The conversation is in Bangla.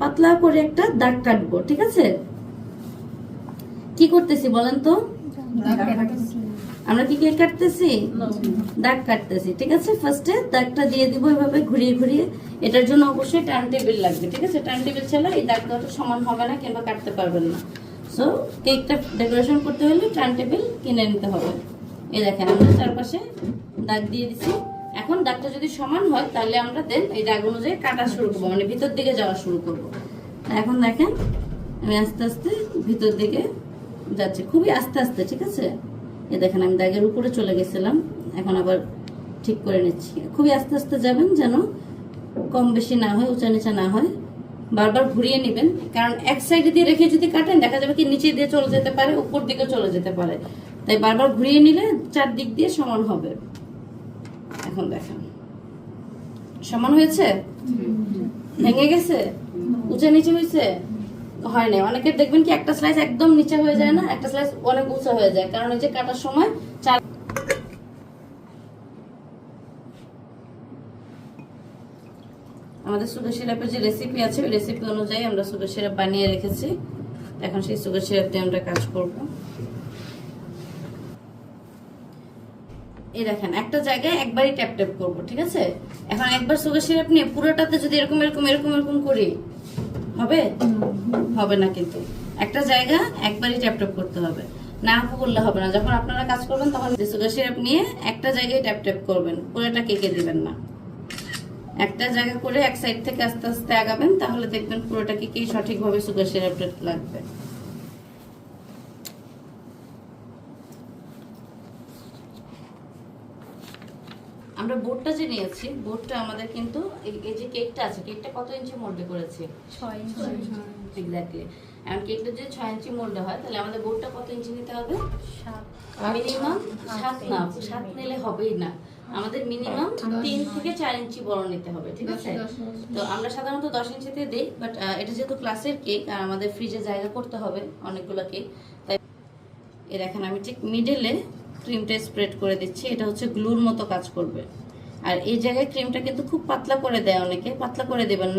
পাতলা করে একটা দাগ কাটবো ঠিক আছে? কি করতেছি বলেন তো? আমরা কি কেক কাটতেছি? দাগ কাটতেছি ঠিক আছে? ফার্স্টে দাগটা দিয়ে দিব এভাবে ঘুরিয়ে ঘুরিয়ে। এটার জন্য অবশ্যই টার্ন টেবিল লাগবে ঠিক আছে? টার্ন টেবিল ছাড়া এই দাগটা তো সমান হবে না কিংবা কাটতে পারবেন না। সো কেকটা ডেকোরেশন করতে হলে টার্ন টেবিল কিনে নিতে হবে। এই দেখেন আমরা চারপাশে দাগ দিয়ে দিছি। এখন দাগটা যদি সমান হয়, তাহলে আমরা দেন এই দাগ অনুযায়ী কাটা শুরু করব মানে ভিতর দিকে যাওয়া শুরু করব। এখন দেখেন, আমি আস্তে আস্তে ভিতর দিকে যাচ্ছি, খুবই আস্তে আস্তে, ঠিক আছে? এ দেখেন, আমি দাগের উপরে চলে গেছিলাম, এখন আবার ঠিক করে নিচ্ছি। খুবই আস্তে আস্তে যাবেন যেন কম বেশি না হয়, উঁচা নিচা না হয়, বারবার ঘুরিয়ে নেবেন। কারণ এক সাইডে দিয়ে রেখে যদি কাটেন, দেখা যাবে কি নিচে দিয়ে চলে যেতে পারে, উপর দিকে চলে যেতে পারে। তাই বারবার ঘুরিয়ে নিলে চারদিক দিয়ে সমান হবে। এখন দেখেন। সমান হয়েছে? ভেঙে গেছে? উঁচা নিচে হয়েছে? হয় দেখবেন কি একটা স্লাইস একদম নিচে হয়ে যায় না? একটা স্লাইস অনেক উঁচা হয়ে যায়। কারণ যে কাটার সময় চার আমাদের সুগার সিরাপের যে রেসিপি আছে, ওই রেসিপি অনুযায়ী আমরা সুগার সিরাপ বানিয়ে রেখেছি। এখন সেই সুগার সিরাপ আমরা কাজ করব। এই দেখেন, একটা জায়গায় একবারই ট্যাপ ট্যাপ করব, ঠিক আছে? এখন একবার সুগার সিরাপ নিয়ে পুরোটাতে যদি এরকম এরকম এরকম এরকম করি, হবে? হবে না কিন্তু। একটা জায়গা একবারই ট্যাপ ট্যাপ করতে হবে। না করলে হবে না। যখন আপনারা কাজ করবেন, তখন সুগার সিরাপ নিয়ে একটা জায়গায় ট্যাপ ট্যাপ করবেন। পুরোটা কেকে দিবেন না। একটা জায়গা করে এক সাইড থেকে আস্তে আস্তে আগাবেন, তাহলে দেখবেন পুরোটা কেকেই সঠিকভাবে সুগার সিরাপটা লাগবে। আমরা বোর্ডটা যে নিয়েছি বোর্ডটা আমাদের কিন্তু এই- যে কেকটা আছে কেকটা কত ইঞ্চি মোল্ডে করেছি? এক্স্যাক্টলি এখন কেকটা যদি ছয় ইঞ্চি মোল্ডে হয় তাহলে আমাদের বোর্ডটা কত ইঞ্চি নিতে হবে? মিনিমাম সাত না সাত নিলে হবেই না। আমাদের মিনিমাম তিন থেকে চার ইঞ্চি বড় নিতে হবে ঠিক আছে? তো আমরা সাধারণত দশ ইঞ্চিতে দিই বাট এটা যেহেতু ক্লাসের কেক আর আমাদের ফ্রিজে জায়গা করতে হবে অনেকগুলো কেক তাই এ দেখেন আমি ঠিক মিডলে ক্রিমটা স্প্রেড করে দিচ্ছি, এটা হচ্ছে গ্লুর মতো কাজ করবে। আর এই জায়গায় ক্রিমটা কিন্তু খুব পাতলা করে দেয় অনেকে, পাতলা করে দেবেন না।